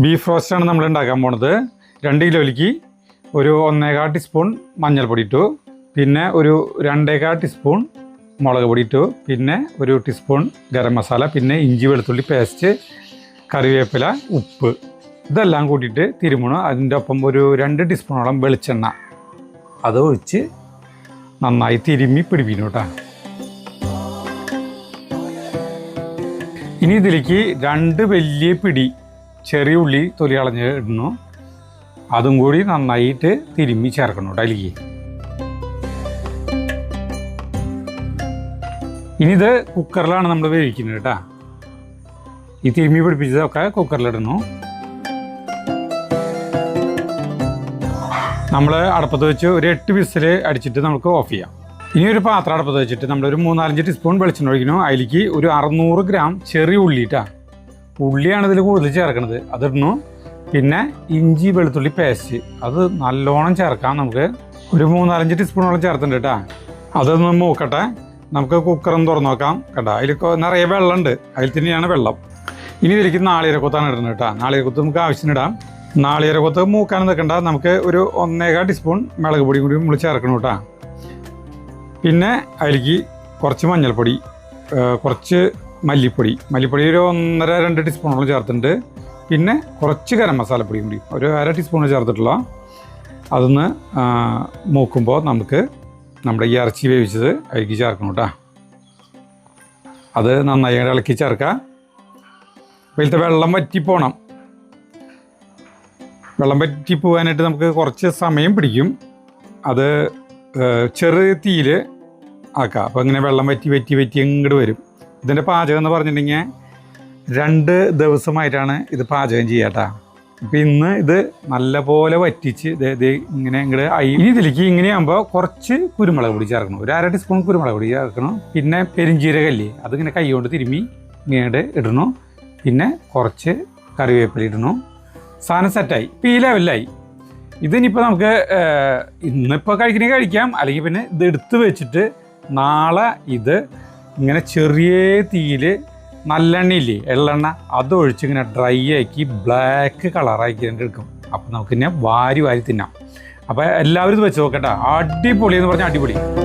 Beef റോസ്റ്റാണ് നമ്മൾ ഉണ്ടാക്കാൻ പോണത്. രണ്ട് കിലോയിലേക്ക് ഒരു ഒന്നേകാൽ ടീസ്പൂൺ മഞ്ഞൾപ്പൊടി ഇട്ടു. പിന്നെ ഒരു രണ്ടേകാൽ ടീസ്പൂൺ മുളക് പൊടി ഇട്ടു. പിന്നെ ഒരു ടീസ്പൂൺ ഗരം മസാല പിന്നെ ഇഞ്ചി വെളുത്തുള്ളി പേസ്റ്റ് കറിവേപ്പില ഉപ്പ്. ഇതെല്ലാം കൂട്ടിയിട്ട് തിരുമണം. അതിന്റെ ഒപ്പം ഒരു രണ്ട് ടീസ്പൂണോളം വെളിച്ചെണ്ണ. അത് ഒഴിച്ച് നന്നായി തിരുമ്മി പിടിപ്പിക്കുന്നു കേട്ടോ. ഇനി ഇതിലേക്ക് രണ്ട് വലിയ പിടി ചെറിയ ഉള്ളി തൊലി കളഞ്ഞ് ഇടുന്നു. അതും കൂടി നന്നായിട്ട് തിരുമ്മി ചേർക്കണം അതിലേക്ക്. ഇനി ഇത് കുക്കറിലാണ് നമ്മൾ വേവിക്കുന്നത് കേട്ടോ. ഈ തിരുമ്മി പിടിപ്പിച്ചതൊക്കെ കുക്കറിലിടുന്നു നമ്മൾ അടപ്പത്ത് വെച്ച് ഒരു എട്ട് വിസിൽ അടിച്ചിട്ട് നമുക്ക് ഓഫ് ചെയ്യാം. ഇനി ഒരു പാത്രം അടപ്പത്ത് വെച്ചിട്ട് നമ്മളൊരു മൂന്നാലഞ്ച് ടീസ്പൂൺ വെളിച്ചെണ്ണ ഒഴിക്കണം അതിലേക്ക് ഒരു അറുന്നൂറ് ഗ്രാം ചെറിയ ഉള്ളിട്ടാ ഉള്ളിയാണ് ഇതിൽ കൂടുതൽ ചേർക്കുന്നത് അതിടണു പിന്നെ ഇഞ്ചി വെളുത്തുള്ളി പേസ്റ്റ് അത് നല്ലോണം ചേർക്കാം നമുക്ക്. ഒരു മൂന്നാലഞ്ച് ടീസ്പൂണോളം ചേർത്തിട്ടുണ്ട് കേട്ടോ. അതൊന്ന് മൂക്കട്ടെ. നമുക്ക് കുക്കറൊന്ന് തുറന്നു നോക്കാം കേട്ടോ. അതിൽ നിറയെ വെള്ളമുണ്ട്. അതിൽ തന്നെയാണ് വെള്ളം. ഇനി ഇതിലേക്ക് നാളികരക്കൊത്താണ് ഇടുന്നത് കേട്ടോ. നാളികരക്കൊത്ത് നമുക്ക് ആവശ്യത്തിന് ഇടാം. നാളികരക്കൊത്ത് മൂക്കാൻ നിൽക്കണ്ട. നമുക്ക് ഒരു ഒന്നേകാൽ ടീസ്പൂൺ മുളക് പൊടി കൂടി നമ്മൾ ചേർക്കണം കേട്ടോ. പിന്നെ അതിലേക്ക് കുറച്ച് മഞ്ഞൾപ്പൊടി കുറച്ച് മല്ലിപ്പൊടി. മല്ലിപ്പൊടി ഒരു ഒന്നര രണ്ട് ടീസ്പൂണോളം ചേർത്തിട്ടുണ്ട്. പിന്നെ കുറച്ച് ഗരം മസാലപ്പൊടി കൂടി. ഒരു അര ടീസ്പൂൺ ചേർത്തിട്ടുള്ള അതൊന്ന് മൂക്കുമ്പോൾ നമുക്ക് നമ്മുടെ ഈ ഇറച്ചി വേവിച്ചത് അതിലേക്ക് ചേർക്കണം കേട്ടോ. അത് നന്നായി ഇളക്കി ചേർക്കുക ഇപ്പോഴത്തെ വെള്ളം വറ്റിപ്പോണം വെള്ളം വറ്റി പോകാനായിട്ട് നമുക്ക് കുറച്ച് സമയം പിടിക്കും. അത് ചെറിയ തീയിൽ ആക്കുക അപ്പോൾ ഇങ്ങനെ വെള്ളം വറ്റി വറ്റി വറ്റി ഇങ്ങോട്ട് വരും. ഇതിന്റെ പാചകം എന്ന് പറഞ്ഞിട്ടുണ്ടെങ്കിൽ രണ്ട് ദിവസമായിട്ടാണ് ഇത് പാചകം ചെയ്യാട്ടാ അപ്പം ഇന്ന് ഇത് നല്ലപോലെ വറ്റിച്ച് ഇത് ഇങ്ങനെ ഇങ്ങോട്ട് ആയി. ഇനി ഇതിലേക്ക് ഇങ്ങനെയാകുമ്പോൾ കുറച്ച് കുരുമുളക് പൊടി ചേർക്കണം. ഒരു അര ടീസ്പൂൺ കുരുമുളക് പൊടി ചേർക്കണം. പിന്നെ പെരിഞ്ചീരകല്ലേ അതിങ്ങനെ കൈ കൊണ്ട് തിരുമ്മി ഇങ്ങോട്ട് ഇടണം. പിന്നെ കുറച്ച് കറിവേപ്പില ഇടണം. സാധനം സെറ്റായി ഇപ്പം ഈ ലെവലിലായി ഇതിനിപ്പോൾ നമുക്ക് ഇന്നിപ്പോൾ കഴിക്കണമെങ്കിൽ കഴിക്കാം. അല്ലെങ്കിൽ പിന്നെ ഇത് എടുത്ത് വെച്ചിട്ട് നാളെ ഇത് ഇങ്ങനെ ചെറിയ തീയിൽ നല്ലെണ്ണയില്ലേ എള്ളെണ്ണ അതൊഴിച്ച് ഇങ്ങനെ ഡ്രൈ ആക്കി ബ്ലാക്ക് കളറാക്കി എടുക്കും. അപ്പോൾ നമുക്ക് ഇങ്ങനെ വാരി വാരി തിന്നാം. അപ്പോൾ എല്ലാവരും ഇത് വെച്ച് നോക്കട്ടെ. അടിപൊളി എന്ന് പറഞ്ഞാൽ അടിപൊളി.